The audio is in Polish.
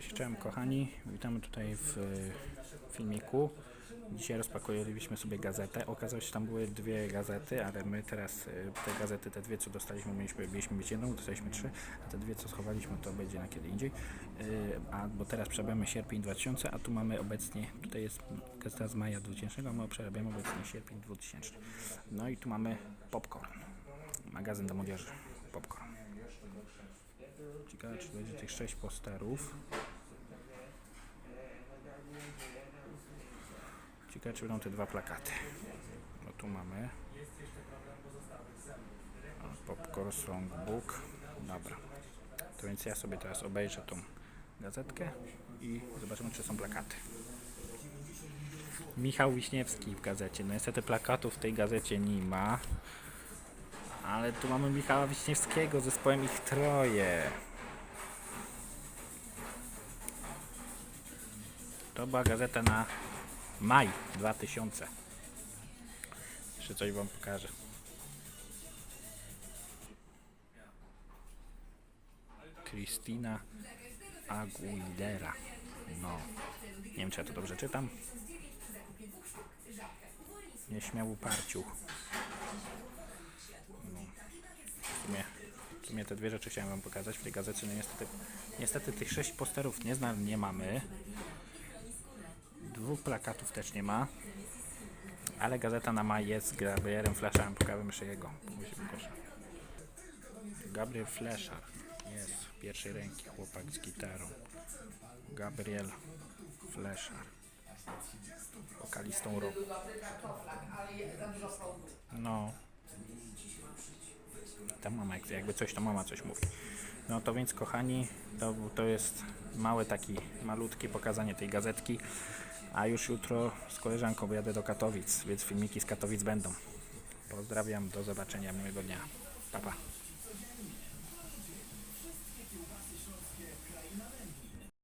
Cześć, kochani, witamy tutaj w e, filmiku. Dzisiaj rozpakowaliśmy sobie gazetę. Okazało się, że tam były dwie gazety, ale my teraz e, te gazety, te dwie co dostaliśmy, mieliśmy, mieliśmy mieć jedną, dostaliśmy trzy, a te dwie co schowaliśmy to będzie na kiedy indziej. E, A bo teraz przerabiamy sierpień 2000, a tu mamy obecnie, tutaj jest gazeta z maja 2000, a my przerabiamy obecnie sierpień 2000. No i tu mamy popcorn, magazyn do młodzieży, popcorn. Ciekawe, czy będzie tych sześć posterów. Ciekawe, czy będą te dwa plakaty. No tu mamy. Popcorn Songbook. Dobra. To więc ja sobie teraz obejrzę tą gazetkę i zobaczymy, czy są plakaty. Michał Wiśniewski w gazecie. No niestety plakatów w tej gazecie nie ma. Ale tu mamy Michała Wiśniewskiego z zespołem ich troje. To była gazeta na maj 2000. Jeszcze coś wam pokażę. Christina Aguilera. No. Nie wiem, czy ja to dobrze czytam. Nieśmiały parciuch. No. W sumie, w sumie te dwie rzeczy chciałem wam pokazać w tej gazecie. No niestety, niestety tych sześć posterów nie, zna, nie mamy. Dwóch plakatów też nie ma. Ale gazeta na maj jest z Gabrielem Fleszarem. Pokażę jeszcze jego. Gabriel Fleszar jest w pierwszej ręki chłopak z gitarą. Gabriel Fleszar. Wokalistą roku. No. Ta mama, jak- jakby coś, to mama coś mówi. No to więc kochani, to, to jest małe taki, malutkie pokazanie tej gazetki. A już jutro z koleżanką jadę do Katowic, więc filmiki z Katowic będą. Pozdrawiam, do zobaczenia, miłego dnia. Pa, pa.